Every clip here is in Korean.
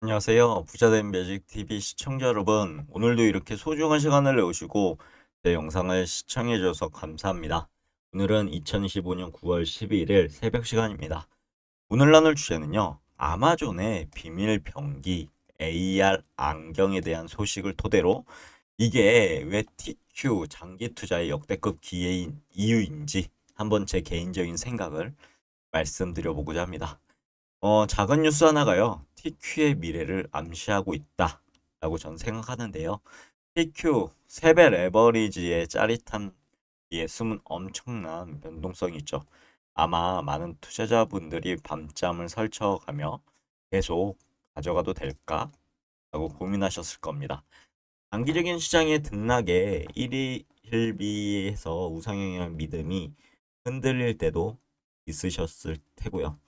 안녕하세요. 부자된 매직 TV 시청자 여러분. 오늘도 이렇게 소중한 시간을 내오시고 제 영상을 시청해 주셔서 감사합니다. 오늘은 2025년 9월 11일 새벽 시간입니다. 오늘 나눌 주제는요. 아마존의 비밀 병기 AR 안경에 대한 소식을 토대로 이게 왜 TQ 장기 투자의 역대급 기회인 이유인지 한번 제 개인적인 생각을 말씀드려 보고자 합니다. 어, 작은 뉴스 하나가요. TQ의 미래를 암시하고 있다 라고 전 생각하는데요. TQ 세배 레버리지의 짜릿함 뒤에 숨은 엄청난 변동성이 있죠. 아마 많은 투자자분들이 밤잠을 설쳐가며 계속 가져가도 될까? 라고 고민하셨을 겁니다. 단기적인 시장의 등락에 1위 힐비에서 우상향의 믿음이 흔들릴 때도 있으셨을 테고요.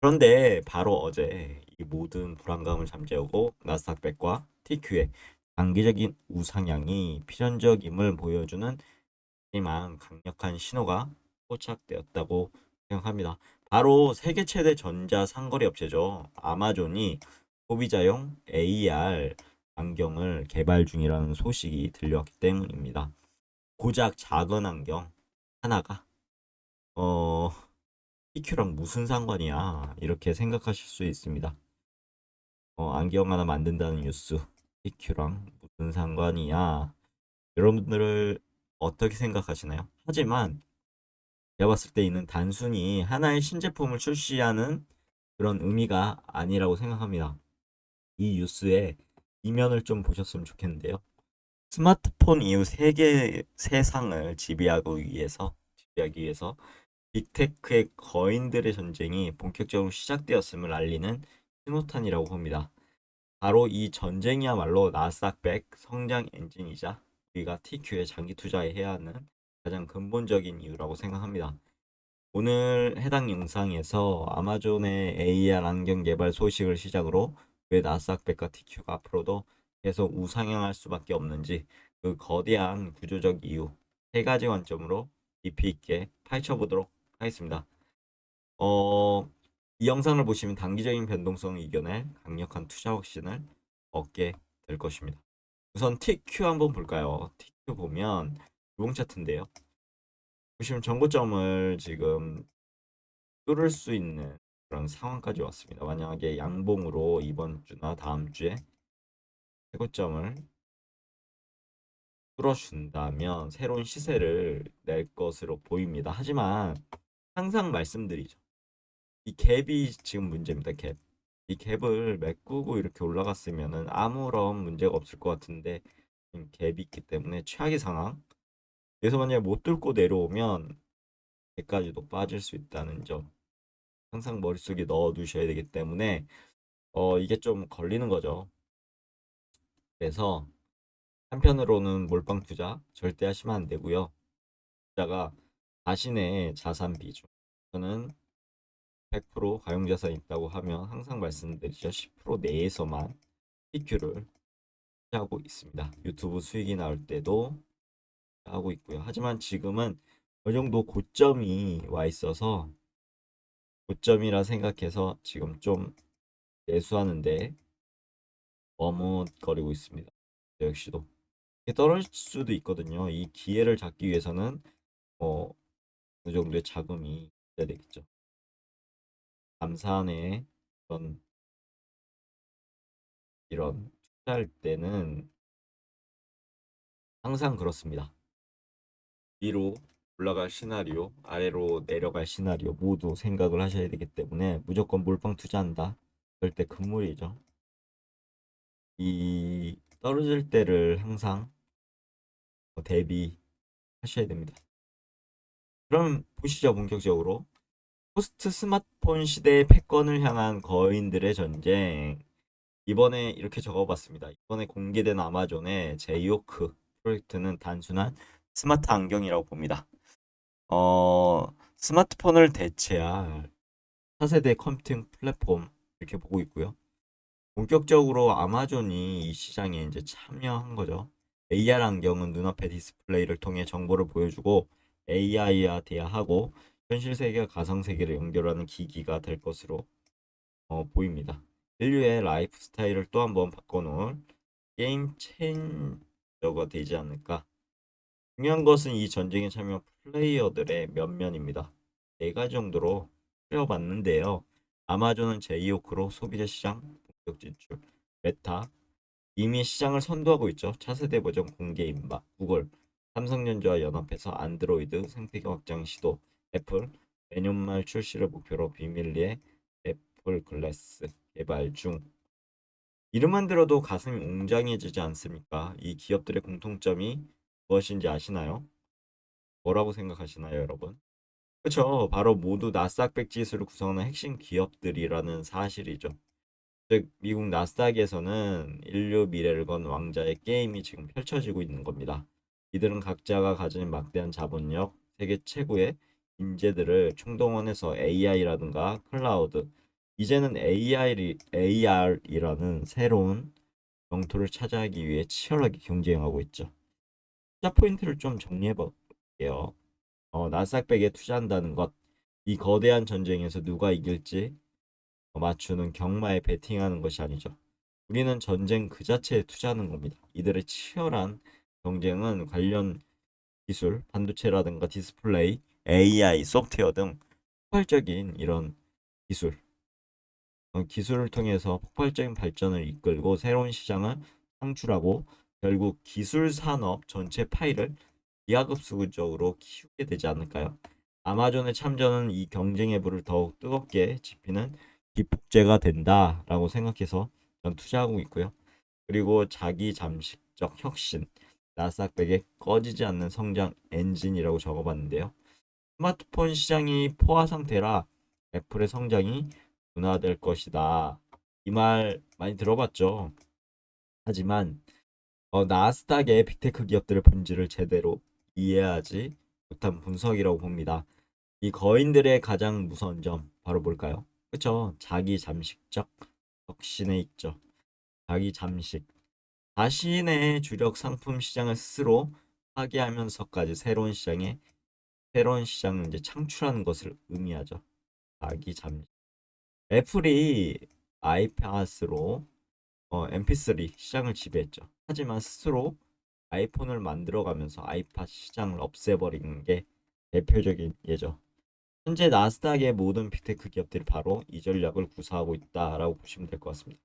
그런데 바로 어제 이 모든 불안감을 잠재우고 나스닥백과 TQ의 단기적인 우상향이 필연적임을 보여주는 하지만 강력한 신호가 포착되었다고 생각합니다. 바로 세계 최대 전자 상거래 업체죠. 아마존이 소비자용 AR 안경을 개발 중이라는 소식이 들려왔기 때문입니다. 고작 작은 안경 하나가 어 TQ랑 무슨 상관이야? 이렇게 생각하실 수 있습니다. 어, 안경 하나 만든다는 뉴스, TQ랑 무슨 상관이야? 여러분들을 어떻게 생각하시나요? 하지만 제가 봤을 때 이는 단순히 하나의 신제품을 출시하는 그런 의미가 아니라고 생각합니다. 이 뉴스의 이면을 좀 보셨으면 좋겠는데요. 스마트폰 이후 세계 세상을 지배하고 위해서 지배하기 위해서 빅테크의 거인들의 전쟁이 본격적으로 시작되었음을 알리는 신호탄이라고 봅니다. 바로 이 전쟁이야말로 나스닥백 성장 엔진이자 우리가 TQ에 장기 투자해야 하는 가장 근본적인 이유라고 생각합니다. 오늘 해당 영상에서 아마존의 AR 안경 개발 소식을 시작으로 왜 나스닥백과 TQ가 앞으로도 계속 우상향할 수밖에 없는지 그 거대한 구조적 이유 세 가지 관점으로 깊이 있게 파헤쳐 보도록 하겠습니다. 어, 이 영상을 보시면 단기적인 변동성을 이겨낼 강력한 투자 확신을 얻게 될 것입니다. 우선 TQ 한번 볼까요? TQ 보면 주봉 차트인데요. 보시면 정고점을 지금 뚫을 수 있는 그런 상황까지 왔습니다. 만약에 양봉으로 이번 주나 다음 주에 최고점을 뚫어준다면 새로운 시세를 낼 것으로 보입니다. 하지만 항상 말씀드리죠. 이 갭이 지금 문제입니다. 갭. 이 갭을 메꾸고 이렇게 올라갔으면은 아무런 문제가 없을 것 같은데 갭이 있기 때문에 최악의 상황. 그래서 만약에 못 뚫고 내려오면 갭까지도 빠질 수 있다는 점 항상 머릿속에 넣어 두셔야 되기 때문에 어 이게 좀 걸리는 거죠. 그래서 한편으로는 몰빵 투자 절대 하시면 안 되고요. 투자가 자신의 자산 비중 저는 100% 가용자산이 있다고 하면 항상 말씀드리죠. 10% 내에서만 PQ를 하고 있습니다. 유튜브 수익이 나올 때도 하고 있고요. 하지만 지금은 어느 정도 고점이 와 있어서 고점이라 생각해서 지금 좀 매수하는데 머뭇거리고 있습니다. 역시도 떨어질 수도 있거든요. 이 기회를 잡기 위해서는 뭐 어느 정도의 자금이 있어야 되겠죠. 감사한에 이런 이런 투자할 때는 항상 그렇습니다. 위로 올라갈 시나리오, 아래로 내려갈 시나리오 모두 생각을 하셔야 되기 때문에 무조건 몰빵 투자한다. 절대 금물이죠. 이 떨어질 때를 항상 대비하셔야 됩니다. 그럼 보시죠 본격적으로 포스트 스마트폰 시대의 패권을 향한 거인들의 전쟁 이번에 이렇게 적어봤습니다. 이번에 공개된 아마존의 제이오크 프로젝트는 단순한 스마트 안경이라고 봅니다. 어, 스마트폰을 대체할 차세대 컴퓨팅 플랫폼 이렇게 보고 있고요. 본격적으로 아마존이 이 시장에 이제 참여한 거죠. AR 안경은 눈앞에 디스플레이를 통해 정보를 보여주고 AI와 대화하고 현실 세계와 가상 세계를 연결하는 기기가 될 것으로 어, 보입니다. 인류의 라이프 스타일을 또 한번 바꿔놓을 게임 체인저가 되지 않을까. 중요한 것은 이 전쟁에 참여한 플레이어들의 면면입니다. 네 가지 정도로 풀어봤는데요. 아마존은 제이호크로 소비자 시장 본격 진출, 메타 이미 시장을 선도하고 있죠. 차세대 버전 공개 임박, 구글, 삼성전자와 연합해서 안드로이드 생태계 확장 시도, 애플 내년 말 출시를 목표로 비밀리에 애플 글래스 개발 중. 이름만 들어도 가슴이 웅장해지지 않습니까? 이 기업들의 공통점이 무엇인지 아시나요? 뭐라고 생각하시나요, 여러분? 그렇죠. 바로 모두 나스닥100 지수를 구성하는 핵심 기업들이라는 사실이죠. 즉, 미국 나스닥에서는 인류 미래를 건 왕자의 게임이 지금 펼쳐지고 있는 겁니다. 이들은 각자가 가진 막대한 자본력, 세계 최고의 인재들을 총동원해서 AI라든가 클라우드, 이제는 AI, AR이라는 새로운 영토를 차지하기 위해 치열하게 경쟁하고 있죠. 투자 포인트를 좀 정리해 볼게요. 어, 나스닥백에 투자한다는 것, 이 거대한 전쟁에서 누가 이길지 맞추는 경마에 베팅하는 것이 아니죠. 우리는 전쟁 그 자체에 투자하는 겁니다. 이들의 치열한 경쟁은 관련 기술, 반도체라든가 디스플레이, AI, 소프트웨어 등 폭발적인 이런 기술, 어, 기술을 통해서 폭발적인 발전을 이끌고 새로운 시장을 창출하고 결국 기술 산업 전체 파이를 기하급수적으로 키우게 되지 않을까요? 아마존의 참전은 이 경쟁의 불을 더욱 뜨겁게 지피는 기폭제가 된다라고 생각해서 전 투자하고 있고요. 그리고 자기 잠식적 혁신, 나스닥백에 꺼지지 않는 성장 엔진이라고 적어봤는데요. 스마트폰 시장이 포화 상태라 애플의 성장이 둔화될 것이다. 이 말 많이 들어봤죠. 하지만 어, 나스닥의 빅테크 기업들의 본질을 제대로 이해하지 못한 분석이라고 봅니다. 이 거인들의 가장 무서운 점 바로 뭘까요? 그렇죠. 자기 잠식적 혁신에 있죠. 자기 잠식. 자신의 주력 상품 시장을 스스로 파괴하면서까지 새로운 시장에 새로운 시장을 이제 창출하는 것을 의미하죠. 자기 잠식. 애플이 아이팟으로 어, MP3 시장을 지배했죠. 하지만 스스로 아이폰을 만들어가면서 아이팟 시장을 없애버리는 게 대표적인 예죠. 현재 나스닥의 모든 빅테크 기업들이 바로 이 전략을 구사하고 있다라고 보시면 될 것 같습니다.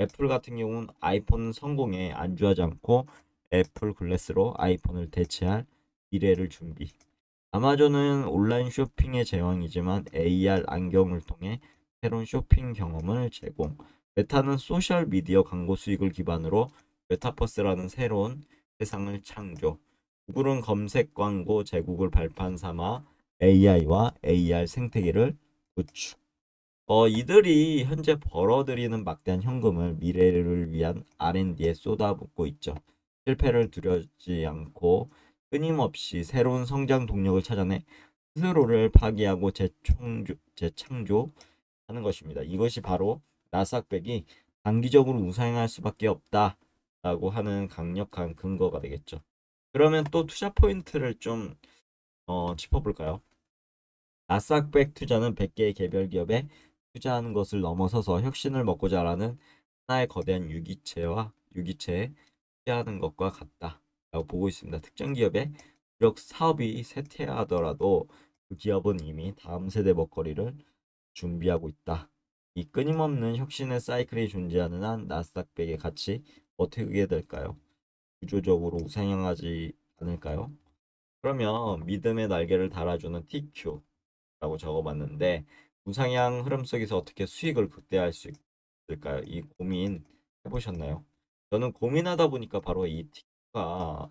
애플 같은 경우는 아이폰 성공에 안주하지 않고 애플 글래스로 아이폰을 대체할 미래를 준비. 아마존은 온라인 쇼핑의 제왕이지만 AR 안경을 통해 새로운 쇼핑 경험을 제공. 메타는 소셜 미디어 광고 수익을 기반으로 메타버스라는 새로운 세상을 창조. 구글은 검색 광고 제국을 발판 삼아 AI와 AR 생태계를 구축. 어, 이들이 현재 벌어들이는 막대한 현금을 미래를 위한 R&D에 쏟아붓고 있죠. 실패를 두려지 않고 끊임없이 새로운 성장 동력을 찾아내 스스로를 파괴하고 재창조, 재창조하는 것입니다. 이것이 바로 나스닥백이 단기적으로 우상향할 수밖에 없다라고 하는 강력한 근거가 되겠죠. 그러면 또 투자 포인트를 좀 어, 짚어볼까요? 나스닥백 투자는 100개의 개별 기업에 투자하는 것을 넘어서서 혁신을 먹고 자라는 하나의 거대한 유기체와 유기체에 투자하는 것과 같다 라고 보고 있습니다. 특정 기업의 주력 사업이 쇠퇴하더라도 그 기업은 이미 다음 세대 먹거리를 준비하고 있다. 이 끊임없는 혁신의 사이클이 존재하는 한 나스닥 100의 가치 어떻게 될까요? 구조적으로 우상향하지 않을까요? 그러면 믿음의 날개를 달아주는 TQ라고 적어봤는데 우상향 흐름 속에서 어떻게 수익을 극대화할 수 있을까요? 이 고민 해보셨나요? 저는 고민하다 보니까 바로 이 TQ가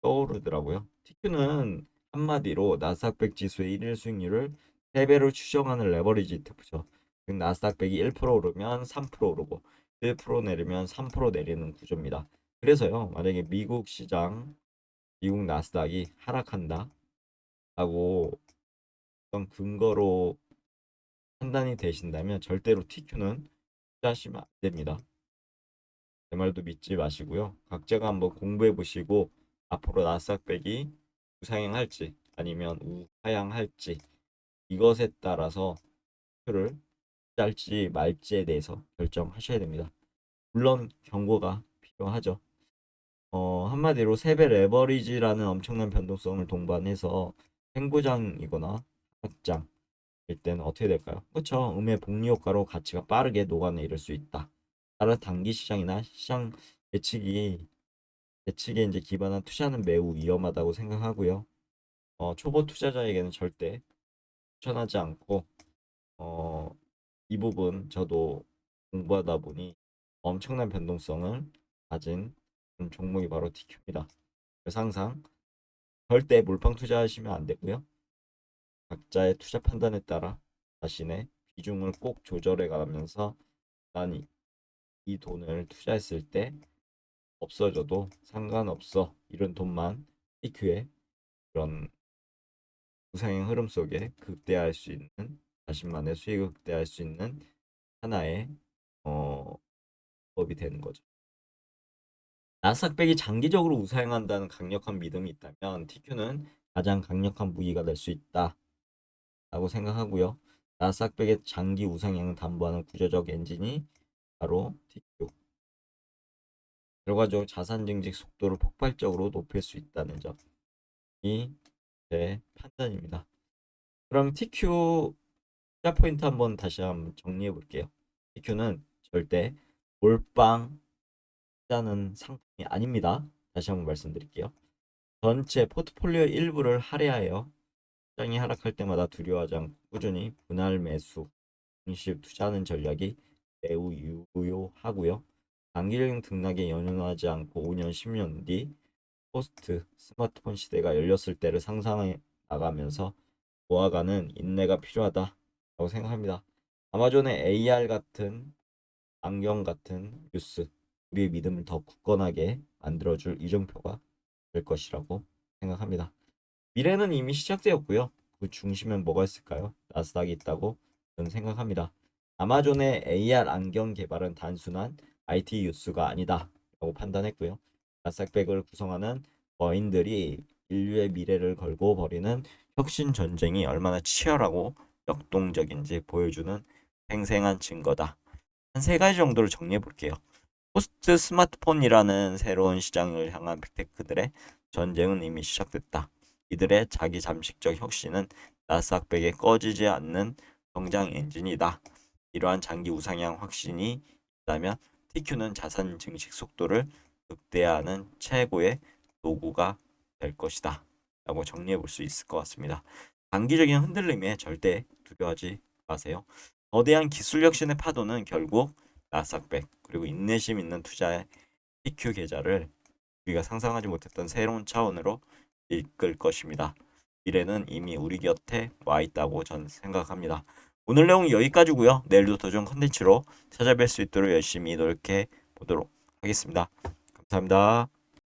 떠오르더라고요. TQ는 한마디로 나스닥 100 지수의 1일 수익률을 3배로 추정하는 레버리지 ETF죠. 즉 나스닥 100이 1% 오르면 3% 오르고 1% 내리면 3% 내리는 구조입니다. 그래서요. 만약에 미국 시장, 미국 나스닥이 하락한다 라고 어떤 근거로 판단이 되신다면 절대로 TQ는 투자하시면 안 됩니다. 제 말도 믿지 마시고요. 각자가 한번 공부해 보시고 앞으로 나스닥 100이 우상향할지 아니면 우하향할지 이것에 따라서 를 투자할지 말지에 대해서 결정하셔야 됩니다. 물론 경고가 필요하죠. 어, 한마디로 세배 레버리지라는 엄청난 변동성을 동반해서 행보장이거나 하락장 일 때는 어떻게 될까요? 그렇죠. 음의 복리 효과로 가치가 빠르게 녹아내릴 수 있다. 따라 단기 시장이나 시장 예측이 예측에 이제 기반한 투자는 매우 위험하다고 생각하고요. 어, 초보 투자자에게는 절대 추천하지 않고 어, 이 부분 저도 공부하다 보니 엄청난 변동성을 가진 종목이 바로 TQ입니다. 그래서 항상 절대 몰빵 투자하시면 안 되고요. 각자의 투자 판단에 따라 자신의 비중을 꼭 조절해 가면서 난 이, 이 돈을 투자했을 때 없어져도 상관없어 이런 돈만 TQ에 그런 우상향 흐름 속에 극대화할 수 있는 자신만의 수익을 극대화할 수 있는 하나의 어 법이 되는 거죠. 나스닥백이 장기적으로 우상향한다는 강력한 믿음이 있다면 TQ는 가장 강력한 무기가 될 수 있다 라고 생각하고요. 나스닥백의 장기 우상향을 담보하는 구조적 엔진이 바로 TQ. 결과적으로 자산 증식 속도를 폭발적으로 높일 수 있다는 점 이 제 판단입니다. 그럼 TQ 투자 포인트 한번 다시 한번 정리해 볼게요. TQ는 절대 몰빵 투자는 상품이 아닙니다. 다시 한번 말씀드릴게요. 전체 포트폴리오 일부를 할애하여 시장이 하락할 때마다 두려워하지 않고 꾸준히 분할 매수, 중심 투자하는 전략이 매우 유효하고요. 단기적인 등락에 연연하지 않고 5년, 10년 뒤 포스트 스마트폰 시대가 열렸을 때를 상상해 나가면서 모아가는 인내가 필요하다라고 생각합니다. 아마존의 AR 같은 안경 같은 뉴스 우리의 믿음을 더 굳건하게 만들어줄 이정표가 될 것이라고 생각합니다. 미래는 이미 시작되었고요. 그 중심엔 뭐가 있을까요? 나스닥이 있다고 저는 생각합니다. 아마존의 AR 안경 개발은 단순한 IT 뉴스가 아니다 라고 판단했고요. 나스닥백을 구성하는 거인들이 인류의 미래를 걸고 벌이는 혁신 전쟁이 얼마나 치열하고 역동적인지 보여주는 생생한 증거다. 한 세 가지 정도를 정리해 볼게요. 포스트 스마트폰이라는 새로운 시장을 향한 빅테크들의 전쟁은 이미 시작됐다. 이들의 자기 잠식적 혁신은 나스닥백에 꺼지지 않는 성장 엔진이다. 이러한 장기 우상향 확신이 있다면 TQ는 자산 증식 속도를 극대화하는 최고의 도구가 될 것이다. 라고 정리해 볼 수 있을 것 같습니다. 단기적인 흔들림에 절대 두려워하지 마세요. 거대한 기술 혁신의 파도는 결국 나스닥백 그리고 인내심 있는 투자의 TQ 계좌를 우리가 상상하지 못했던 새로운 차원으로 이끌 것입니다. 미래는 이미 우리 곁에 와 있다고 전 생각합니다. 오늘 내용 여기까지고요. 내일도 더 좋은 컨텐츠로 찾아뵐 수 있도록 열심히 노력해 보도록 하겠습니다. 감사합니다.